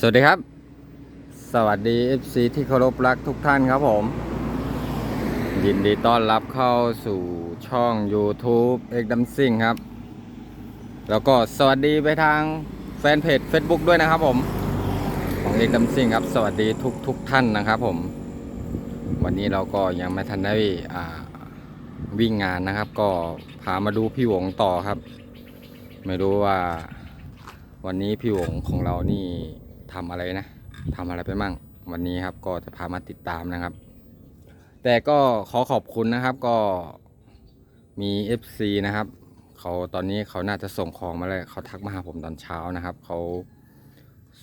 สวัสดีครับ สวัสดี FC ที่เคารพรักทุกท่านครับผม ยินดีต้อนรับเข้าสู่ช่อง YouTube X d a m s i n g ครับ แล้วก็สวัสดีไปทางแฟนเพจ Facebook ด้วยนะครับผม ของ X d a m s i n g ครับ สวัสดีทุกทุกท่านนะครับผม วันนี้เราก็ยังไม่ทันได้วิ่งงานนะครับ ก็พามาดูพี่หวงต่อครับ ไม่รู้ว่า วันนี้พี่หวงของเรานี่ทำอะไรนะทำอะไรไปมั่ง วันนี้ครับก็จะพามาติดตามนะครับ แต่ก็ขอขอบคุณนะครับก็มี FC นะครับเขาตอนนี้เขาน่าจะส่งของมาเลยเขาทักมาหาผมตอนเช้านะครับเขา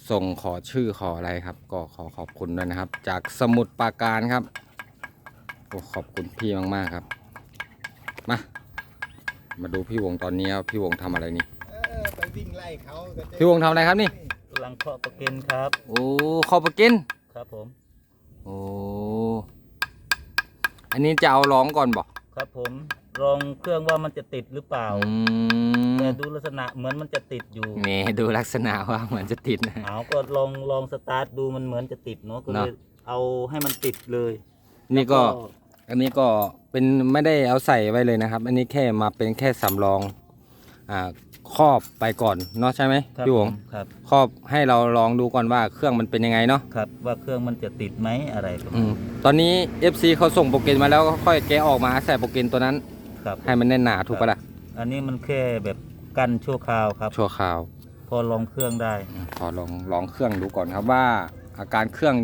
ส่งขอชื่อขออะไรครับ ก็ขอขอบคุณด้วยนะครับ จากสมุดปราการครับโอ้ขอบคุณพี่มากๆครับ มา มาดูพี่วงตอนนี้ครับพี่วงทำอะไรนี่ วิ่งไล่เขาก็จะพี่วงทำอะไรครับนี่ กำลังเคาะประเก็นครับ โอ้ขอบประกิน ครับผม โอ้ อันนี้จะเอาร้องก่อนบอกครับผมลองเครื่องว่ามันจะติดหรือเปล่า อืมแต่ดูลักษณะเหมือนมันจะติดอยู่ นี่ดูลักษณะว่าเหมือนจะติดนะ เอาก็ลองลองสตาร์ทดูมันเหมือนจะติดเนาะก็เลยเนาะเอาให้มันติดเลยนี่ก็อันนี้ก็เป็นไม่ได้เอาใส่ไว้เลยนะครับ อันนี้แค่มาเป็นแค่สำรอง อ่า ครอบไปก่อนเนาะใช่ไหมครับพี่วงผมครับครอบให้เราลองดูก่อนว่าเครื่องมันเป็นยังไงเนาะครับว่าเครื่องมันจะติดไหมอะไรประมาณอืมตอนนี้ FC เขาส่งโปรแกรมมาแล้วก็ค่อยแกะออกมาใส่โปรแกรมตัวนั้น ครับให้มันแน่นหนาถูกปะล่ะอันนี้มันแค่แบบกันชั่วคราวครับ ชั่วคราว พอลองเครื่องได้ขอลองลองเครื่องดูก่อนครับว่า อาการเครื่อง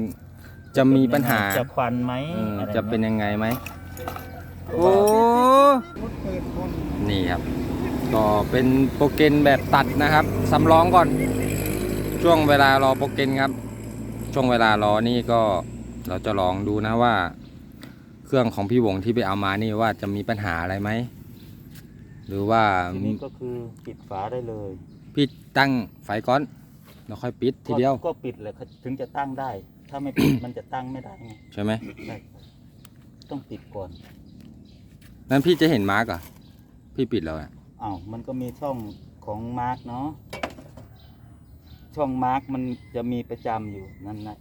จะมีปัญหาจะควันไหมเอออะไรจะเป็นยังไงไหมโอ้มุดเปิดคนนี่ครับ ก็เป็นโปรแกรมแบบตัดนะครับสำรองก่อน ช่วงเวลารอโปรแกรมครับ ช่วงเวลารอนี่ก็เราจะลองดูนะว่า เครื่องของพี่วงที่ไปเอามานี่ว่าจะมีปัญหาอะไรไหม หรือว่าทีนี้ก็คือปิดฝาได้เลยพี่ตั้งไฟก่อนแล้วค่อยปิดทีเดียวก็ก็ปิดเลยถึงจะตั้งได้ ถ้าไม่ปิด มันจะตั้งไม่ได้ไงใช่ไหมใช่ต้องปิดก่อน นั้นพี่จะเห็นมาร์กเหรอะพี่ปิดแล้วอะ อ้าวมันก็มีช่องของมาร์กเนาะช่องมาร์กมันจะมีประจำอยู่นั่นนะ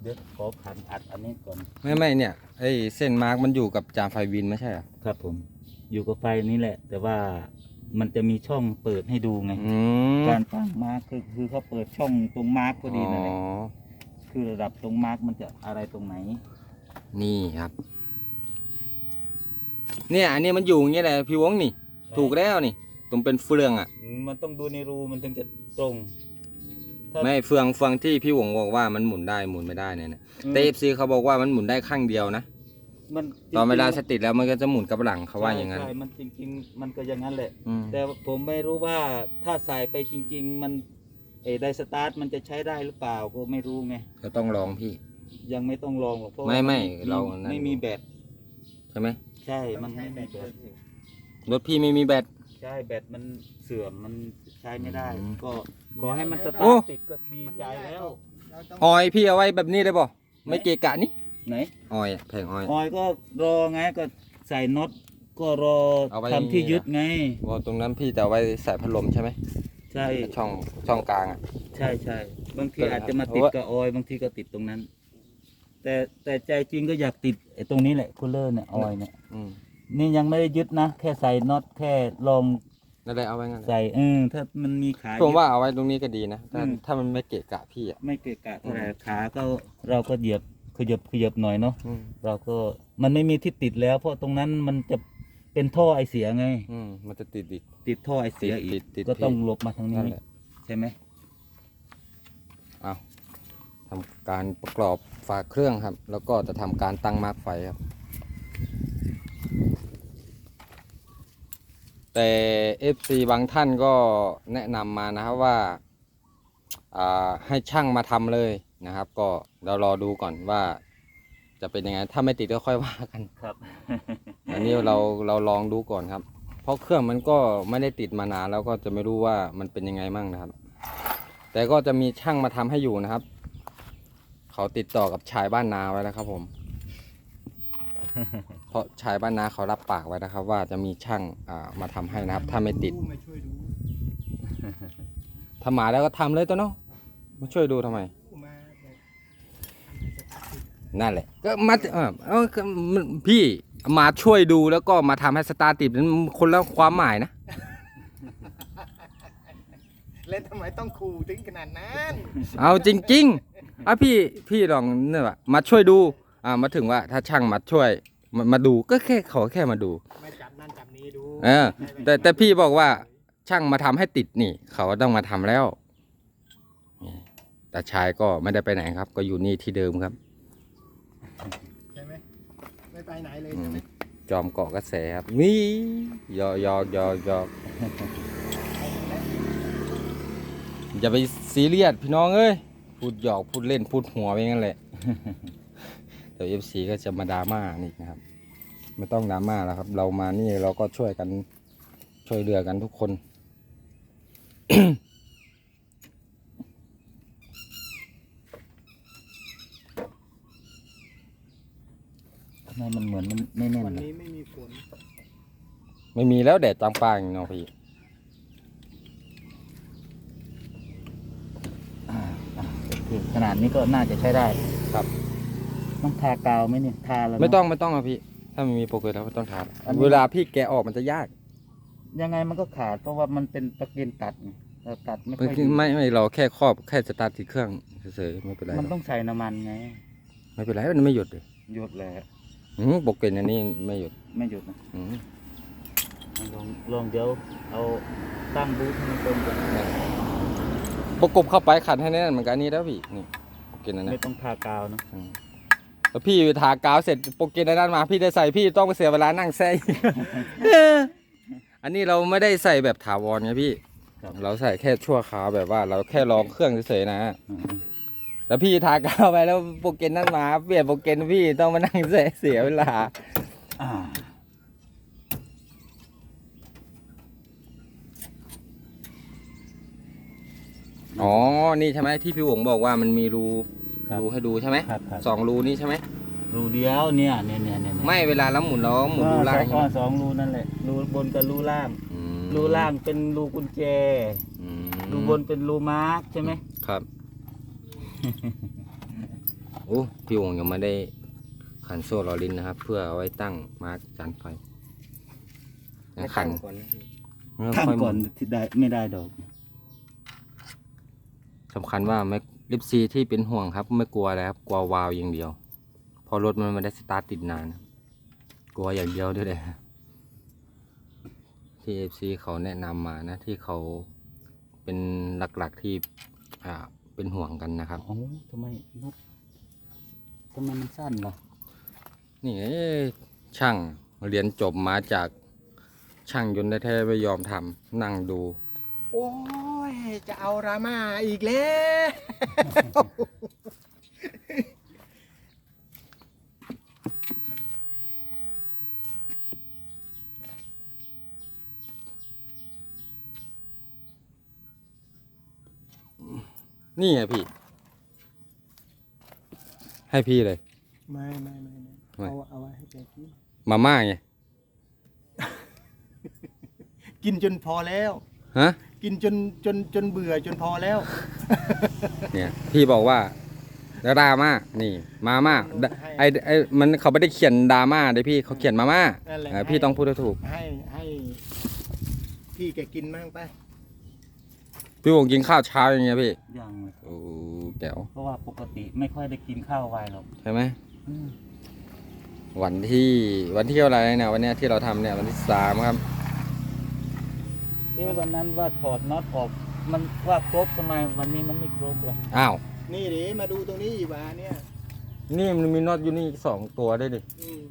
เดี๋ยวขอขันอัดอันนี้ก่อนไม่ไม่เนี่ยไอ้เส้นมาร์กมันอยู่กับจานไฟวินไม่ใช่เหรอครับผม อยู่กับไฟนี้แหละ แต่ว่ามันจะมีช่องเปิดให้ดูไง อืมการตั้งมาร์กคือคือเขาเปิดช่องตรงมาร์กพอดีนั่นแหละอ๋อคือระดับตรงมาร์กมันจะอะไรตรงไหน นี่ครับ เนี่ยอันนี้มันอยู่อย่างเงี้ยแหละพี่วงนี่ ถูกแล้วนี่ตรงเป็นเฟืองอะ มันต้องดูในรูมันถึงจะตรงถ้าไม่เฟืองเฟืองที่พี่วงบอกว่ามันหมุนได้หมุนไม่ได้เนี่ยนะแต่เอฟซีเขาบอกว่ามันหมุนได้ข้างเดียวนะมันตอนเวลาสติดแล้วมันก็จะหมุนกลับหลังเขาว่าอย่างนั้นใช่ใช่มันจริง ๆ มันก็อย่างนั้นแหละอืมแต่ผมไม่รู้ว่าถ้าใส่ไปจริง ๆ มันเอไดสตาร์ทมันจะใช้ได้หรือเปล่าก็ไม่รู้ไงก็ต้องลองพี่ ยังไม่ต้องลองหรอกเพราะไม่ว่าไม่นเรานั่นไม่มีแบตใช่ไหม ใช่ มันไม่มีแบตรถพี่ไม่มีแบต ใช่แบตมันเสื่อมมันใช้ไม่ได้อืมก็ขอให้มันสโอ้ตาร์ทติดก็ดีใจแล้วเราต้องออยพี่เอาไว้แบบนี้ได้ป่ะไม่เกะกะนี่ไหนออยอะแผงออย ออยก็รอไงก็ใส่น็อตก็รอเอาไว้ ทำที่ยึดไงว่าตรงนั้นพี่จะเอาไว้ใส่พัดลมใช่ไหมใช่ช่องช่องกลางอะ ใช่ใช่บางทีเอออาจจะมาติดเพราะว่ากับออย บางทีก็ติดตรงนั้น แต่แต่ใจจริงก็อยากติดไอ้ตรงนี้แหละคูลเลอร์เนี่ยออยเนี่ยอืมนี่ยังไม่ได้ยึดนะ แค่ใส่น็อตแค่ลองนั่นแหละเอาไว้งั้นแหละใส่เออถ้ามันมีขาผมยึดว่าเอาไว้ตรงนี้ก็ดีนะถ้าอืม ถ้ามันไม่เกะกะพี่อะ ไม่เกะกะเท่าไหร่อืม ขาก็เราก็เหยียบขยับขยับหน่อยเนาะอืมเราก็มันไม่มีที่ติดแล้ว เพราะตรงนั้นมันจะเป็นท่อไอเสียไง อืมมันจะติดอีก ติดท่อไอเสียติดอีกติดก็พี่ต้องหลบมาทางนี้นั่นแหละ ใช่ไหมเอา ทำการประกอบฝาเครื่องครับ แล้วก็จะทำการตั้งมาร์กไฟครับ แต่ FC บางท่านก็แนะนำมานะครับว่าอ่าให้ช่างมาทำเลยนะครับ ก็เรารอดูก่อนว่าจะเป็นยังไง ถ้าไม่ติดก็ค่อยว่ากันครับ อันนี้เราเราลองดูก่อนครับ เพราะเครื่องมันก็ไม่ได้ติดมานานแล้วก็จะไม่รู้ว่ามันเป็นยังไงมั่งนะครับ แต่ก็จะมีช่างมาทำให้อยู่นะครับ เขาติดต่อกับชายบ้านนาไว้แล้วครับผม เพราะชายบ้านนาเขารับปากไว้นะครับ ว่าจะมีช่างอ่ามาทำให้นะครับ ถ้าไม่ติดมาช่วยดูถทำหมาแล้วก็ทำเลยตัวเนาะมาช่วยดูทำไมมาแบบทำให้สตาร์ทติดนั่นแหละ ก็มาเออเออก็มันพี่มาช่วยดูแล้วก็มาทำให้สตาร์ทติดนั้นมันคนละความหมายนะแล้วทำไมต้องขู่ถึงขนาดนั้น เอาจริงๆ อะพี่พี่ลองเนี่ยว่ะมาช่วยดูอ่ามาถึงว่าถ้าช่างมาช่วยมามาดูก็แค่ขอแค่มาดู ไม่จับนั่นจับนี้ดูเออ แต่แต่พี่บอกว่าช่างมาทำให้ติดนี่ เขาต้องมาทำแล้วนี่แต่ชายก็ไม่ได้ไปไหนครับ ก็อยู่นี่ที่เดิมครับ ใช่ไหมไม่ไปไหนเลยอืใช่มไหมจอมเกาะกระแสครับนี่ยอยอยอยออย่าไปซีเรียสพี่น้องเอ้ย พูดหยอกพูดเล่นพูดหัวไปงั้นแหละแต่เอฟซีก็จะมาดราม่านี่นะครับ ไม่ต้องดราม่าแล้วครับ เรามานี่เราก็ช่วยกันช่วยเหลือกันทุกคน ทำไมมันเหมือนมันไม่แน่นวันเลยนี้ไม่มีฝน ไม่มีแล้วแดดจางปางเนาะพี่ อ่าอ่าโอเค ขนาดนี้ก็น่าจะใช้ได้ครับ ต้องทากาวไหมเนี่ยทาแล้วนะไม่ต้องไม่ต้องอะพี่ ถ้ามันมีโปรเกรสแล้วไม่ต้องทาอันนี้เวลาพี่แกะออกมันจะยาก ยังไงมันก็ขาดเพราะว่ามันเป็นตะเกียงตัดไงเราตัดไม่ค่ไม่อยดีไม่ไม่เราแค่ครอบแค่สตาร์ทที่เครื่องเฉยๆไม่เป็นไรหรมันอกต้องใส่น้ำมันไง ไม่เป็นไรมันไม่หยุดเลยหยุดแหละอืมโปรเกรสอันนี้ไม่หยุดไม่หยุดนะอืมลองลองเดี๋ยวเอาตั้งบูธให้มันตรงกัน ประกบเข้าไปขัดให้แน่นเหมือนกันอันนี้แล้วพี่นี่โปรเกรสอันนั้ไม่นต้องทากาวนะอืมแล้วพี่ทากาวเสร็จโปรเกรสอันนั้นมาพี่ได้ใส่พี่ต้องไปเสียเวลานั่งแซ่อีก เอออันนี้เราไม่ได้ใส่แบบถาวรไงพี่ ครับเราใส่แค่ชั่วคราวแบบว่า เราแค่ลองเครื่องเฉยๆนะ อืมแล้วพี่ทากาวไปแล้วโปรเกรสนั่นมาเปลี่ยนโปรเกรสพี่ต้องมานั่งเสียเสียเวลาอ่า อ๋อ นี่ใช่ไหมที่พี่หวงบอกว่ามันมีรูครับรูให้ดูใช่ไหมครับครับ สองรูนี่ใช่ไหมรูเดียวเนี่ยเนี่ยเนี่ยเนี่ยไม่เวลาเราหมุนเราหมุนก็รูล่างสใช่อไหมงสองรูนั่นแหละ รูบนกับรูล่าง อืมรูล่างเป็นรูกุญแจ อืมรูบนเป็นรูมาร์กใช่ไหมครับโอ้พี่หวงยังไม่ได้ขันโซ่ลอลินนะครับ เพื่อเอาไว้ตั้งมาร์กจานไฟนะขันก่อนนะพี่ไม่ข้างค่อยหก่มุอนนที่ได้ไม่ได้ดอก สำคัญว่าไม่ลิปซีที่เป็นห่วงครับไม่กลัวอะไรครับกลัววาล์วอย่างเดียวเพอรถมันไม่ได้สตาร์ทติดนานครับกลัวอย่างเดียวด้วยเลยครับที่เอฟซีเขาแนะนำมานะที่เขาเป็นหลักๆที่อ่าเป็นห่วงกันนะครับโอ้ทำไมน็อตทำไมมันสั้นล่ะนี่ไงช่างเรียนจบมาจากช่างยนต์แท้ๆไม่ยอมทำนั่งดู โอ้ย จะเอารามาอีกแล้ว นี่ไงพี่ ให้พี่เลย ไม่ไม่ไม่ไม่ไม่ เอาเอาไว้ให้แกกินมาม่าไงกินจนพอแล้ว ฮะ กินจนจนจนเบื่อจนพอแล้ว เนี่ยพี่บอกว่าดราม่านี่ มาม่าดไอไอมันเขาไม่ได้เขียนดราม่าเลยพี่เขาเขียนมาม่านั่นแหละ เออพี่ต้องพูดให้ถูกให้ให้ พี่แกกินมั่งไปพี่วงกินข้าวเช้าอย่างเงี้ยพี่ยังเลยโอ้แก้วเพราะว่าปกติไม่ค่อยได้กินข้าวไวหรอกใช่ไหมอืมวันที่วันที่เท่าไหรเนี่ยวันเนี้ยที่เราทำเนี่ยวันที่สามครับ เอ๊ะวันนั้นว่าถอดน็อตออกมันว่าครบทำไมวันนี้มันไม่ครบเลยอ้าว นี่ดิมาดูตรงนี้อีกวาเนี่ย นี่มันมีน็อตอยู่นี่อีกสองตัวได้วยดิ อืม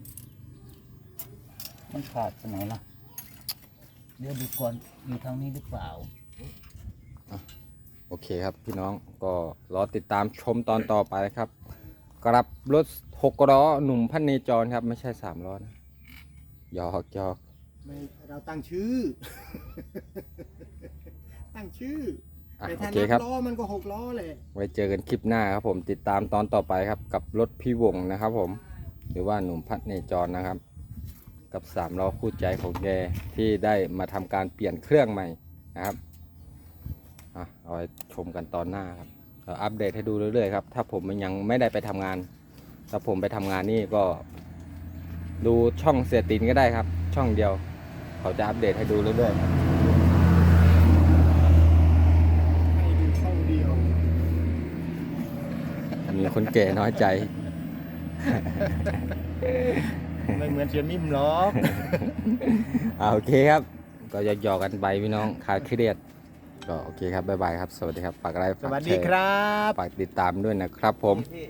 มันขาดไปไหนล่ะเดี๋ยวดูก่อนอยู่ทางนี้หรือเปล่า โอเคครับพี่น้องก็รอติดตามชมตอนต่อไปครับกรับรถหกล้อหนุ่มพันเนจรครับ ไม่ใช่สามล้อนะหยอกหยอก ไม่เราตั้งชื่อ ตั้งชื่ออะแต่โอถ้าเคนับครับล้อมันก็หกล้อแหละไว้เจอกันคลิปหน้าครับผมติดตามตอนต่อไปครับกับรถพี่วงนะครับผม หรือว่าหนุ่มพัฒเนจรนะครับ กับสามล้อคู่ใจของแกที่ได้มาทำการเปลี่ยนเครื่องใหม่นะครับอะเอาไว้ชมกันตอนหน้าครับเราอัปเดตให้ดูเรื่อยๆครับถ้าผมยังไม่ได้ไปทำงาน ถ้าผมไปทำงานนี่ก็ ดูช่องเสียตินก็ได้ครับ ช่องเดียว เขาจะอัปเดตให้ดูเรื่อยๆให้ดูช่องเดียวมีคนแก่น้อยใจ ไม่เหมือนเสียมิมหรอกอ่าโอเคครับ ก็หยอกๆกันไปพี่น้องคลายเครียด ก็โอเคครับ บ๊ายบายครับ สวัสดีครับฝากอะไรสวัสดีครับ ฝากติดตามด้วยนะครับผมพี่